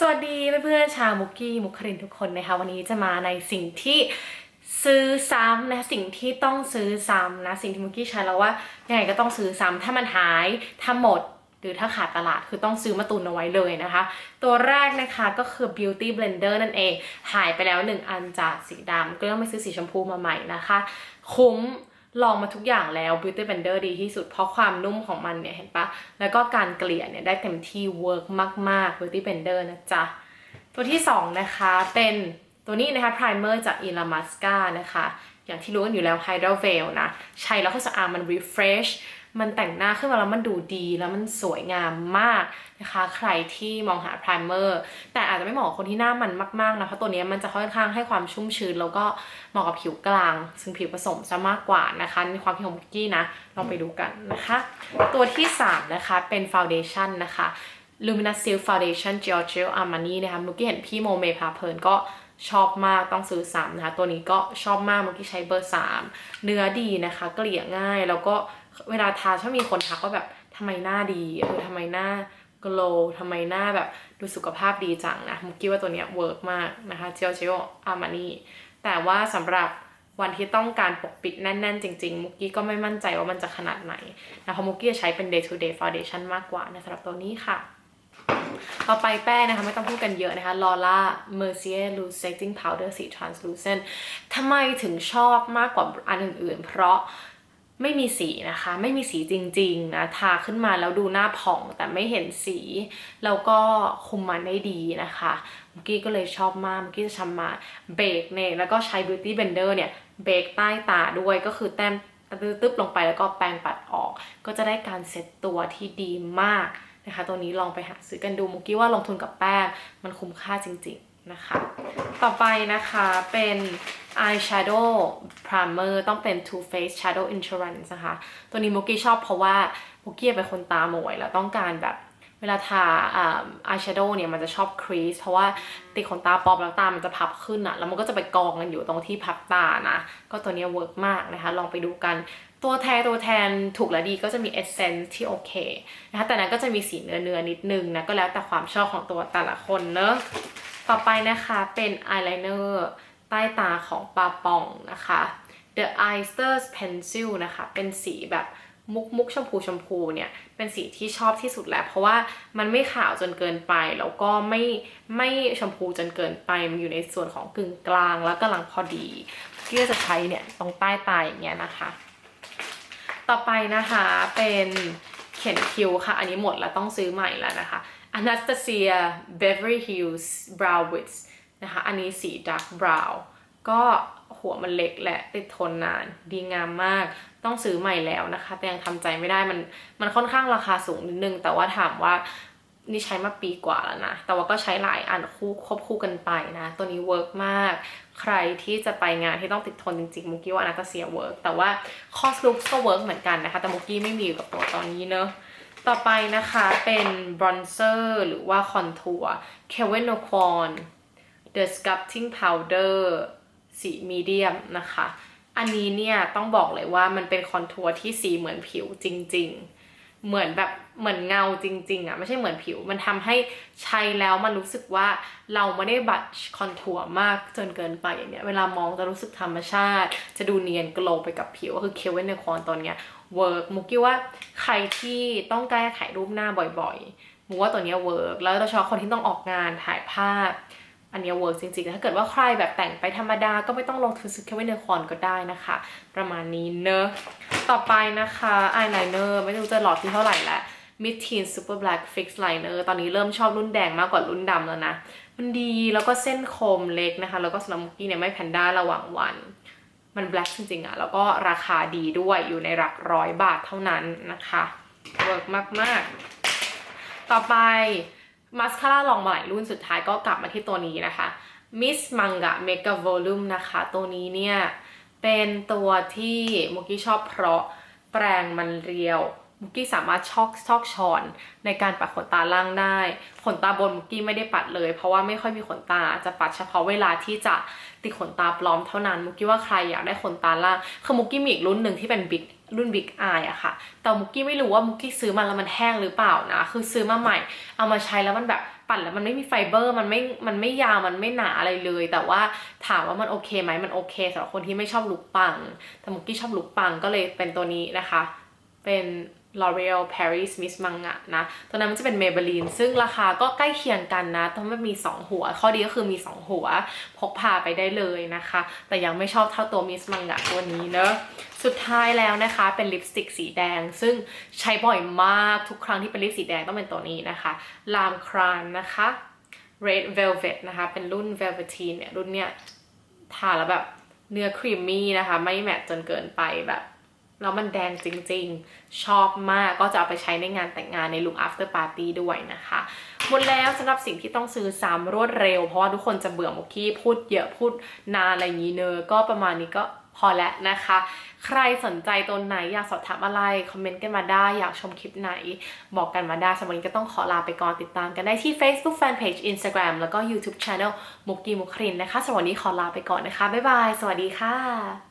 สวัสดีเพื่อนๆชาวมุกกี้มุกครินทุกคนนะคะ วันนี้จะมาในสิ่งที่ซื้อซ้ำนะสิ่งที่ต้องซื้อซ้ำนะสิ่งที่มุกกี้ใช้แล้วว่ายังไงก็ต้องซื้อซ้ำถ้ามันหายถ้าหมดหรือถ้าขาดตลาดคือต้องซื้อมาตุนเอาไว้เลยนะคะ ตัวแรกนะคะก็คือ beauty blender นั่นเอง หายไปแล้ว 1 อันจากสีดำก็ต้องไปซื้อสีชมพูมาใหม่นะคะ คุ้ม ลองมาทุกอย่างแล้ว beauty blender ดีที่สุดเพราะความนุ่มของมันเนี่ยเห็นปะ แล้วก็การเกลี่ยเนี่ยได้เต็มที่เวิร์กมาก ๆ beauty blender นะจ๊ะ ตัวที่ 2 นะคะเป็นตัวนี้นะคะ primer จาก e l a m a s c a นะคะ อย่างที่รู้กันอยู่แล้ว Hydra Veil นะ ใช้แล้วก็สะอาดมัน refresh มันแต่งหน้าขึ้นมาแล้วมันดูดีแล้วมันสวยงามมากนะคะ ใครที่มองหา primer แต่อาจจะไม่เหมาะกับคนที่หน้ามันมากๆนะเพราะตัวนี้มันจะค่อนข้างให้ความชุ่มชื้น แล้วก็เหมาะกับผิวกลาง ซึ่งผิวผสมซะมากกว่านะคะในความคิดของมุกกี้นะลองไปดูกันนะคะ ตัวที่ 3 นะคะเป็น foundation นะคะ Luminous Silk Foundation Giorgio Armani นะคะมุกกี้เห็นพี่โมเมพาเพลินก็ชอบมากต้องซื้อซ้ำนะคะตัวนี้ก็ชอบมากมุกกี้ใช้เบอร์ 3 เนื้อดีนะคะ เกลี่ยง่ายแล้วก็ เวลาทาชอบมีคนทักว่าแบบทำไมหน้าดีเออทำไมหน้า glow ทำไมหน้าแบบดูสุขภาพดีจังนะมุกกี้ว่าตัวเนี้ยเวิร์กมากนะคะ Giorgio Armani แต่ว่าสำหรับวันที่ต้องการปกปิดแน่น ๆ จริง ๆ มุกกี้ก็ไม่มั่นใจว่ามันจะขนาดไหนนะเพราะมุกกี้จะใช้เป็น day to day foundation มากกว่านะสำหรับตัวนี้ค่ะ ต่อไปแป้งนะคะ ไม่ต้องพูดกันเยอะนะคะ Lola Mercier Loose Setting Powder สี translucent ทำไมถึงชอบมากกว่าอันอื่นๆ เพราะ ไม่มีสีนะคะ ไม่มีสีจริงๆนะทาขึ้นมาแล้วดูหน้าผ่องแต่ไม่เห็นสีแล้วก็คุมมันได้ดีนะคะมื่อกี้ก็เลยชอบมากมื่อกี้จะทำมาเบรกเนี่ยแล้วก็ใช้ beauty blender เนี่ยเบรกใต้ตาด้วยก็คือแต้มตึ๊บลงไปแล้วก็แปรงปัดออก ก็จะได้การเซ็ตตัวที่ดีมากนะคะ ตัวนี้ลองไปหาซื้อกันดูมุกกี้ว่าลงทุนกับแป้งมันคุ้มค่าจริงๆ นะคะ ต่อไปนะคะเป็น eyeshadow primer ต้องเป็น Too Faced Shadow Insurance นะคะ ตัวนี้มุกกี้ชอบเพราะว่ามุกกี้เป็นคนตาหมวยแล้วต้องการแบบเวลาทาอา eyeshadow เนี่ยมันจะชอบ crease เพราะว่าติดขนตาปลอมแล้วตามันจะพับขึ้นอะแล้วมันก็จะไปกองกันอยู่ตรงที่พับตานะ ก็ตัวนี้เวิร์กมากนะคะ ลองไปดูกันตัวแทนตัวแทนถูกและดีก็จะมี essence ที่โอเคนะคะแต่นั้นก็จะมีสีเนื้อเนื้อๆนิดนึงนะ ก็แล้วแต่ความชอบของตัวแต่ละคนเนอะ ต่อไปนะคะเป็น eyeliner ใต้ตาของปาปองนะคะ The Eyesters Pencil นะคะ เป็นสีแบบมุกมุกชมพูชมพูเนี่ยเป็นสีที่ชอบที่สุดแล้ว เพราะว่ามันไม่ขาวจนเกินไป แล้วก็ไม่ไม่ชมพูจนเกินไป มันอยู่ในส่วนของกึ่งกลางแล้วกำลังพอดีที่จะใช้เนี่ยตรงใต้ตาอย่างเงี้ยนะคะ ต่อไปนะคะเป็นเขียนคิ้วค่ะ อันนี้หมดแล้วต้องซื้อใหม่แล้วนะคะ Anastasia Beverly Hills Brow Wiz นะคะ อันนี้สี dark brown ก็หัวมันเล็กและติดทนนาน ดีงามมาก ต้องซื้อใหม่แล้วนะคะ แต่ยังทำใจไม่ได้ มันมันค่อนข้างราคาสูงนิดนึง แต่ว่าถามว่านี่ใช้มาปีกว่าแล้วนะ แต่ว่าก็ใช้หลายอันคู่ควบคู่กันไปนะ ตัวนี้เวิร์กมาก ใครที่จะไปงานที่ต้องติดทนจริงๆ มุกี้ว่านาตาเซียเวิร์กแต่ว่าคอสลุกก็เวิร์กเหมือนกันนะคะ แต่มุกกี้ไม่มีอยู่กับตัวตอนนี้เนอะ ต่อไปนะคะเป็นบรอนเซอร์หรือว่าคอนทัวร์ Kevin o q u a n The Sculpting Powder สีมีเดียมนะคะ อันนี้เนี่ยต้องบอกเลยว่ามันเป็นคอนทัวร์ที่สีเหมือนผิวจริง ๆ เหมือนแบบเหมือนเงาจริง ๆอะ่ะไม่ใช่เหมือนผิว มันทำให้ใช้แล้วมันรู้สึกว่าเราไม่ได้บัตคอนทัวร์มากจนเกินไปอย่างเนี้ยเวลามองจะรู้สึกธรรมชาติ จะดูเนียนโกลไปกับผิวก็คือเควินในคอนตอนเนี้ยเวิร์กมุกกี้ว่าใครที่ต้องการถ่ายรูปหน้าบ่อยๆมุกว่าตัวเนี้ยเวิร์กแล้วโดยเฉพาะคนที่ต้องออกงานถ่ายภาพ อันนี้เวิร์กจริงๆ ถ้าเกิดว่าใครแบบแต่งไปธรรมดาก็ไม่ต้องลงทุนซื้อแค่ไว้ในคอนก็ได้นะคะ ประมาณนี้เนอะต่อไปนะคะอายไลเนอร์ไม่รู้จะหลอดที่เท่าไหร่แล้ว Mid Teen Super Black Fix Liner ตอนนี้เริ่มชอบรุ่นแดงมากกว่ารุ่นดำแล้วนะ มันดีแล้วก็เส้นคมเล็กนะคะ แล้วก็สำหรับมุกกี้เนี่ยไม่แพนด้าระหว่างวัน มันแบล็คจริงๆอะแล้วก็ราคาดีด้วยอยู่ในหลักร้อยบาทเท่านั้นนะคะเวิร์กมากๆ ต่อไป มาสคาร่าลองมาหลายรุ่นสุดท้ายก็กลับมาที่ตัวนี้นะคะ Miss Manga Mega Volume นะคะ ตัวนี้เนี่ย เป็นตัวที่มุกกี้ชอบเพราะแปรงมันเรียว มุกกี้สามารถชอกชอกชอนในการปัดขนตาล่างได้ ขนตาบนมุกกี้ไม่ได้ปัดเลย เพราะว่าไม่ค่อยมีขนตาจะปัดเฉพาะเวลาที่จะติดขนตาปลอมเท่านั้นมุกกี้ว่าใครอยากได้ขนตาล่างคือมุกกี้มีอีกรุ่นหนึ่งที่เป็น Big รุ่น Big Eye อะค่ะ แต่มุกกี้ไม่รู้ว่ามุกกี้ซื้อมาแล้วมันแห้งหรือเปล่านะ คือซื้อมาใหม่ เอามาใช้แล้วมันแบบปั่นแล้วมันไม่มีไฟเบอร์ มันไม่ มันไม่ยาว มันไม่หนาอะไรเลย แต่ว่าถามว่ามันโอเคไหมมันโอเคสำหรับคนที่ไม่ชอบลุคปัง แต่มุกกี้ชอบลุคปังก็เลยเป็นตัวนี้นะคะ เป็น L'Oreal Paris Miss Manga นะ ตัวนั้นมันจะเป็น Maybelline ซึ่งราคาก็ใกล้เคียงกันนะต่มันมี 2 หัว ข้อดีก็คือมี 2 หัว พกพาไปได้เลยนะคะ แต่ยังไม่ชอบเท่าตัว Miss Manga ตัวนี้เนอะสุดท้ายแล้วนะคะเป็นลิปสติกสีแดง ซึ่งใช้บ่อยมากทุกครั้งที่เป็นลิปสีแดงต้องเป็นตัวนี้นะคะ Lam Cran นะคะ Red Velvet นะคะ เป็นรุ่น Velveteen เนี่ยรุ่นเนี้ยทาแล้วแบบเนื้อครีมมี่นะคะ ไม่แมตต์จนเกินไปแบบ แล้วมันแดงจริงๆ ชอบมากก็จะเอาไปใช้ในงานแต่งงานในลุค after party ด้วยนะคะ หมดแล้วสำหรับสิ่งที่ต้องซื้อซ้ำรวดเร็ว เพราะว่าทุกคนจะเบื่อมุกกี้พูดเยอะพูดนานอะไรอย่างนี้เนอะก็ประมาณนี้ก็พอแล้วนะคะ ใครสนใจตัวไหนอยากสอบถามอะไร คอมเมนต์กันมาได้ อยากชมคลิปไหน บอกกันมาได้สำหรับวันนี้ก็ต้องขอลาไปก่อนติดตามกันได้ที่ Facebook Fanpage Instagram แล้วก็ YouTube Channel มุกกี้มุกครินนะคะสำหรับวันนี้ขอลาไปก่อนนะคะ บ๊ายบาย สวัสดีค่ะ